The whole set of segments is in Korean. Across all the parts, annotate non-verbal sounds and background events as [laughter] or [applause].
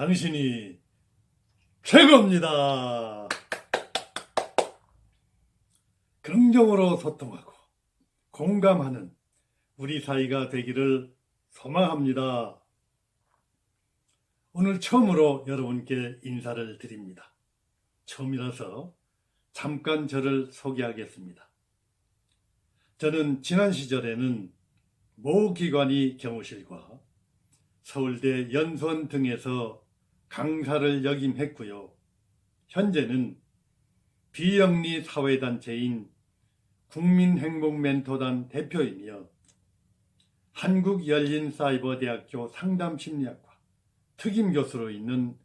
당신이 최고입니다. 긍정으로 소통하고 공감하는 우리 사이가 되기를 소망합니다. 오늘 처음으로 여러분께 인사를 드립니다. 처음이라서 잠깐 저를 소개하겠습니다. 저는 지난 시절에는 모 기관이 경호실과 서울대 연수원 등에서 강사를 역임했고요. 현재는 비영리 사회단체인 국민행복멘토단 대표이며 한국열린사이버대학교 상담심리학과 특임교수로 있는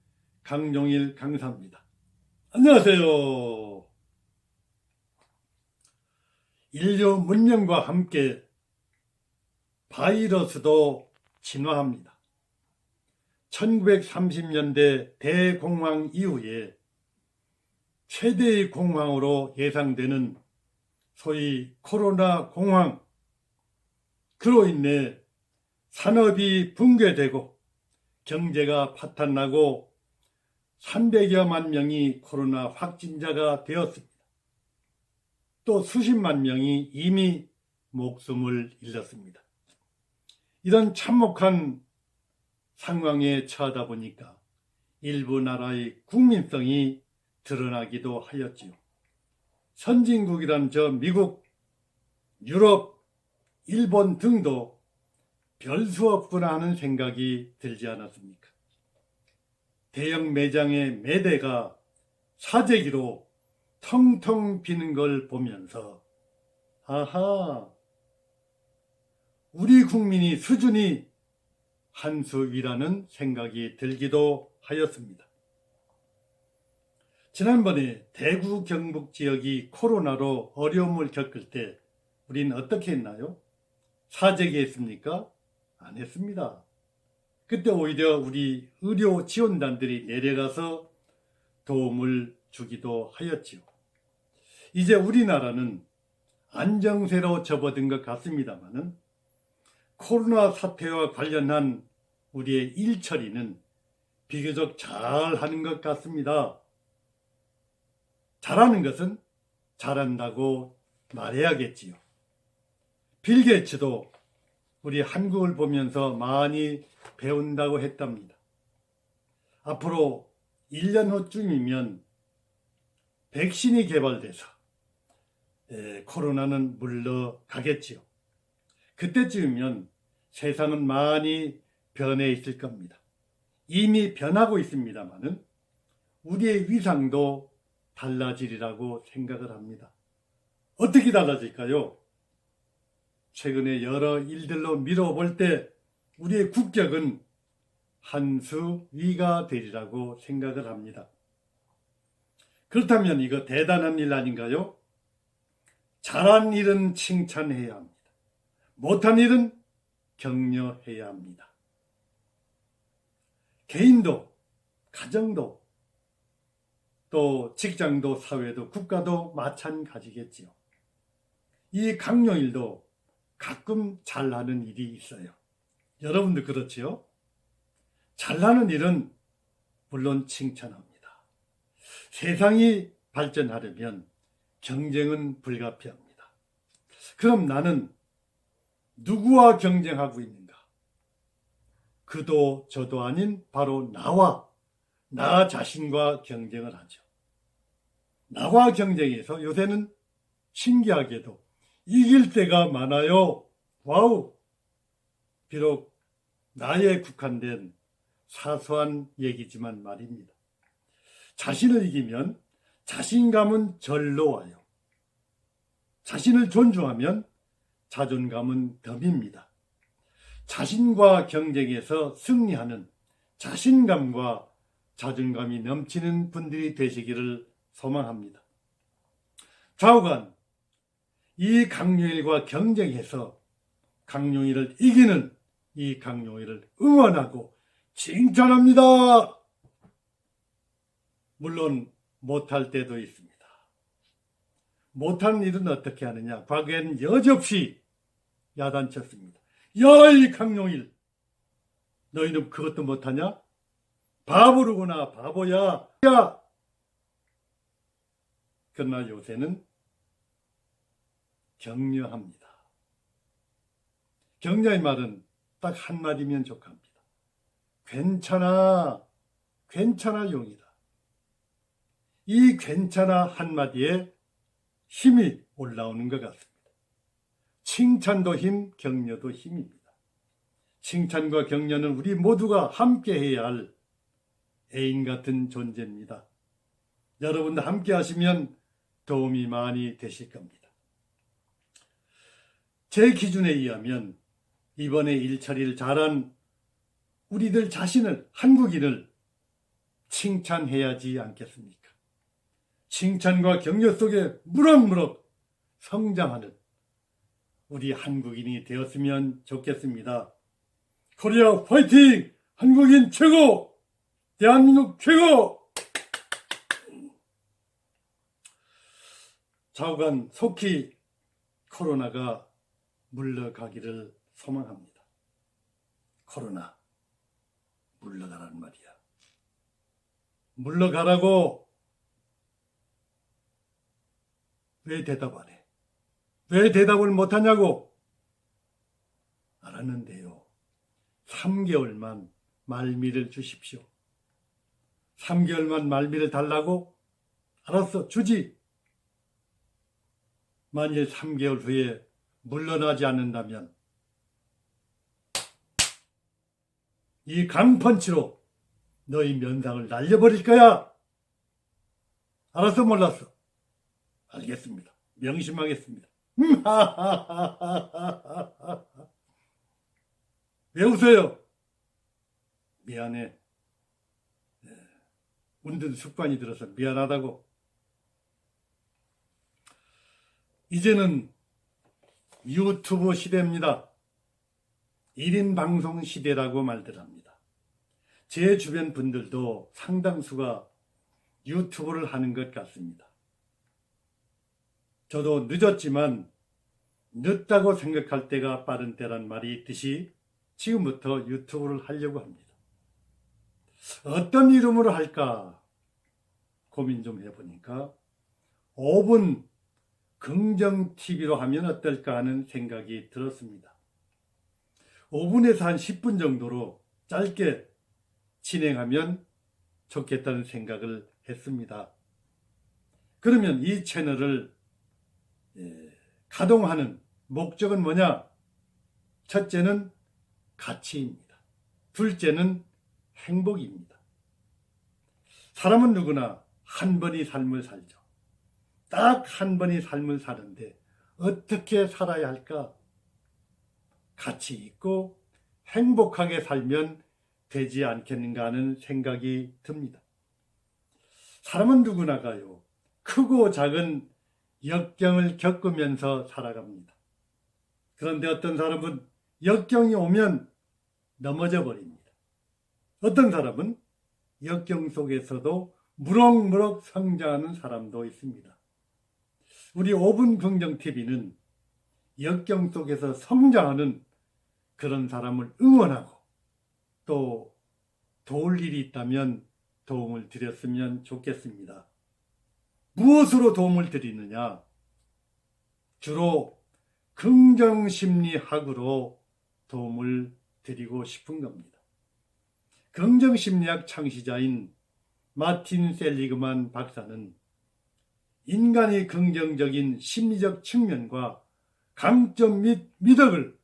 강용일 강사입니다. 안녕하세요. 인류 문명과 함께 바이러스도 진화합니다. 1930년대 대공황 이후에 최대의 공황으로 예상되는 소위 코로나 공황, 그로 인해 산업이 붕괴되고 경제가 파탄나고 300여만 명이 코로나 확진자가 되었습니다. 또 수십만 명이 이미 목숨을 잃었습니다. 이런 참혹한 상황에 처하다 보니까 일부 나라의 국민성이 드러나기도 하였지요. 선진국이란 저 미국, 유럽, 일본 등도 별 수 없구나 하는 생각이 들지 않았습니까? 대형 매장의 매대가 사재기로 텅텅 비는 걸 보면서 아하 우리 국민이 수준이 한수 위라는 생각이 들기도 하였습니다. 지난번에 대구 경북 지역이 코로나로 어려움을 겪을 때 우린 어떻게 했나요? 사재기 했습니까? 안 했습니다. 그때 오히려 우리 의료 지원단들이 내려가서 도움을 주기도 하였지요. 이제 우리나라는 안정세로 접어든 것 같습니다만은 코로나 사태와 관련한 우리의 일처리는 비교적 잘 하는 것 같습니다. 잘하는 것은 잘한다고 말해야겠지요. 빌 게이츠도 우리 한국을 보면서 많이 배운다고 했답니다. 앞으로 1년 후쯤이면 백신이 개발돼서 에, 코로나는 물러가겠지요. 그때쯤이면 세상은 많이 변해 있을 겁니다. 이미 변하고 있습니다만은 우리의 위상도 달라지리라고 생각을 합니다. 어떻게 달라질까요? 최근에 여러 일들로 미뤄볼 때 우리의 국격은 한 수 위가 되리라고 생각을 합니다. 그렇다면 이거 대단한 일 아닌가요? 잘한 일은 칭찬해야 합니다. 못한 일은 격려해야 합니다. 개인도, 가정도, 또 직장도, 사회도, 국가도 마찬가지겠지요. 이 강요일도 가끔 잘하는 일이 있어요. 여러분도 그렇지요? 잘하는 일은 물론 칭찬합니다. 세상이 발전하려면 경쟁은 불가피합니다. 그럼 나는 누구와 경쟁하고 있는가? 그도 저도 아닌 바로 나와 나 자신과 경쟁을 하죠. 나와 경쟁해서 요새는 신기하게도 이길 때가 많아요. 와우! 비록 나에 국한된 사소한 얘기지만 말입니다. 자신을 이기면 자신감은 절로 와요. 자신을 존중하면 자존감은 덤입니다. 자신과 경쟁에서 승리하는 자신감과 자존감이 넘치는 분들이 되시기를 소망합니다. 좌우간 이 강용일과 경쟁해서 강용일을 이기는 이 강용일을 응원하고 칭찬합니다. 물론 못할 때도 있습니다. 못하는 일은 어떻게 하느냐? 과거에는 여지없이 야단쳤습니다. 야, 이 강용일! 너희는 그것도 못하냐? 바보르구나 바보야 야 그러나 요새는 격려합니다. 격려의 말은 딱 한마디면 족합니다. 괜찮아, 괜찮아 용이다. 이 괜찮아 한마디에 힘이 올라오는 것 같습니다. 칭찬도 힘, 격려도 힘입니다. 칭찬과 격려는 우리 모두가 함께 해야 할 애인 같은 존재입니다. 여러분도 함께 하시면 도움이 많이 되실 겁니다. 제 기준에 의하면 이번에 일처리를 잘한 우리들 자신을, 한국인을 칭찬해야지 않겠습니까? 칭찬과 격려 속에 무럭무럭 성장하는 우리 한국인이 되었으면 좋겠습니다. 코리아 화이팅! 한국인 최고! 대한민국 최고! 좌우간 속히 코로나가 물러가기를 소망합니다. 코로나, 물러가란 말이야. 물러가라고 왜 대답 안 해? 왜 대답을 못 하냐고? 알았는데요. 3개월만 말미를 주십시오. 3개월만 말미를 달라고? 알았어, 주지. 만일 3개월 후에 물러나지 않는다면 이 강펀치로 너희 면상을 날려버릴 거야. 알았어, 몰랐어. 알겠습니다. 명심하겠습니다. [laughs] 왜 웃어요? 미안해. 네, 운든 습관이 들어서 미안하다고. 이제는 유튜브 시대입니다. 1인 방송 시대라고 말들 합니다. 제 주변 분들도 상당수가 유튜브를 하는 것 같습니다. 저도 늦었지만 늦다고 생각할 때가 빠른 때란 말이 있듯이 지금부터 유튜브를 하려고 합니다. 어떤 이름으로 할까 고민 좀 해보니까 5분 긍정TV로 하면 어떨까 하는 생각이 들었습니다. 5분에서 한 10분 정도로 짧게 진행하면 좋겠다는 생각을 했습니다. 그러면 이 채널을 예, 가동하는 목적은 뭐냐? 첫째는 가치입니다. 둘째는 행복입니다. 사람은 누구나 한 번이 삶을 살죠. 딱 한 번이 삶을 사는데 어떻게 살아야 할까? 가치 있고 행복하게 살면 되지 않겠는가 하는 생각이 듭니다. 사람은 누구나가요. 크고 작은 역경을 겪으면서 살아갑니다. 그런데 어떤 사람은 역경이 오면 넘어져 버립니다. 어떤 사람은 역경 속에서도 무럭무럭 성장하는 사람도 있습니다. 우리 5분 긍정 TV는 역경 속에서 성장하는 그런 사람을 응원하고 또 도울 일이 있다면 도움을 드렸으면 좋겠습니다. 무엇으로 도움을 드리느냐? 주로 긍정심리학으로 도움을 드리고 싶은 겁니다. 긍정심리학 창시자인 마틴 셀리그만 박사는 인간의 긍정적인 심리적 측면과 강점 및 미덕을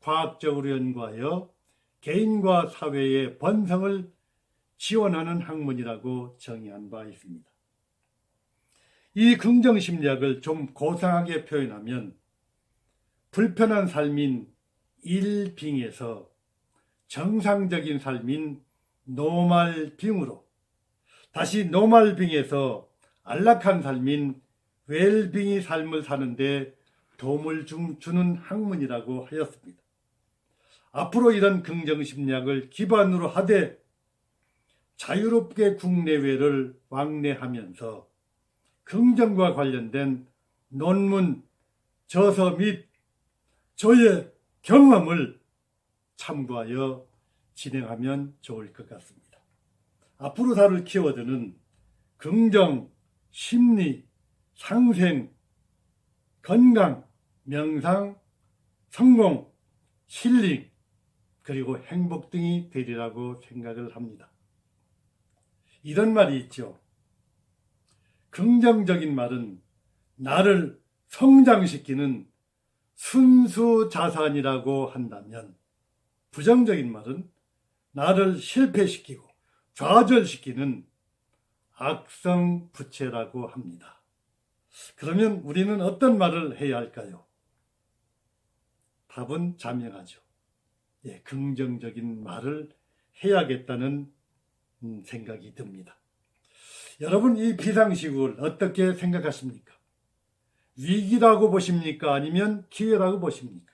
과학적으로 연구하여 개인과 사회의 번성을 지원하는 학문이라고 정의한 바 있습니다. 이 긍정 심리학을 좀 고상하게 표현하면 불편한 삶인 일빙에서 정상적인 삶인 노말빙으로 다시 노말빙에서 안락한 삶인 웰빙이 삶을 사는데 도움을 주는 학문이라고 하였습니다. 앞으로 이런 긍정심리학을 기반으로 하되 자유롭게 국내외를 왕래하면서 긍정과 관련된 논문, 저서 및 저의 경험을 참고하여 진행하면 좋을 것 같습니다. 앞으로 달을 키워드는 긍정, 심리, 상생, 건강, 명상, 성공, 힐링, 그리고 행복 등이 되리라고 생각을 합니다. 이런 말이 있죠. 긍정적인 말은 나를 성장시키는 순수 자산이라고 한다면 부정적인 말은 나를 실패시키고 좌절시키는 악성 부채라고 합니다. 그러면 우리는 어떤 말을 해야 할까요? 답은 자명하죠. 예, 긍정적인 말을 해야겠다는 음, 생각이 듭니다. 여러분 이 비상시국을 어떻게 생각하십니까? 위기라고 보십니까? 아니면 기회라고 보십니까?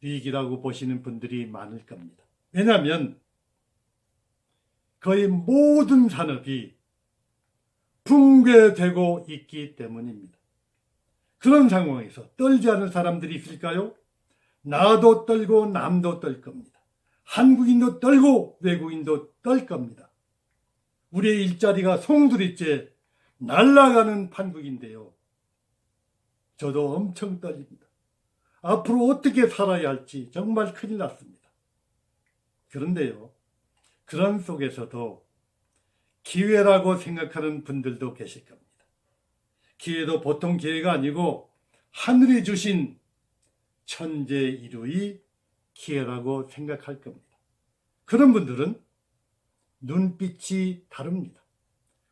위기라고 보시는 분들이 많을 겁니다. 왜냐하면 거의 모든 산업이 붕괴되고 있기 때문입니다. 그런 상황에서 떨지 않은 사람들이 있을까요? 나도 떨고 남도 떨 겁니다. 한국인도 떨고 외국인도 떨 겁니다. 우리의 일자리가 송두리째 날아가는 판국인데요. 저도 엄청 떨립니다. 앞으로 어떻게 살아야 할지 정말 큰일 났습니다. 그런데요, 그런 속에서도 기회라고 생각하는 분들도 계실 겁니다. 기회도 보통 기회가 아니고 하늘이 주신 천재 이루의 기회라고 생각할 겁니다. 그런 분들은 눈빛이 다릅니다.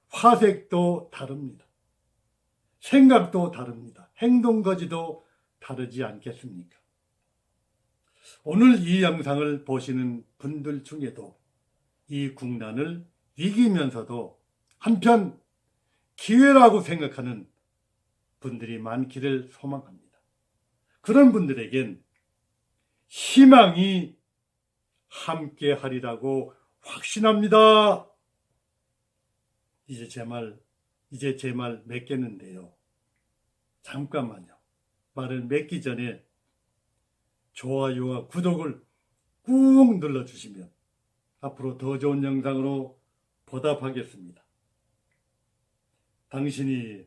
화색도 다릅니다. 생각도 다릅니다. 행동거지도 다르지 않겠습니까? 오늘 이 영상을 보시는 분들 중에도 이 국난을 이기면서도 한편 기회라고 생각하는 분들이 많기를 소망합니다. 그런 분들에겐 희망이 함께 하리라고 확신합니다. 이제 제 말, 이제 제 말 맺겠는데요. 잠깐만요. 말을 맺기 전에 좋아요와 구독을 꾹 눌러주시면 앞으로 더 좋은 영상으로 보답하겠습니다. 당신이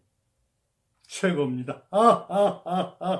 최고입니다. 아, 아, 아, 아.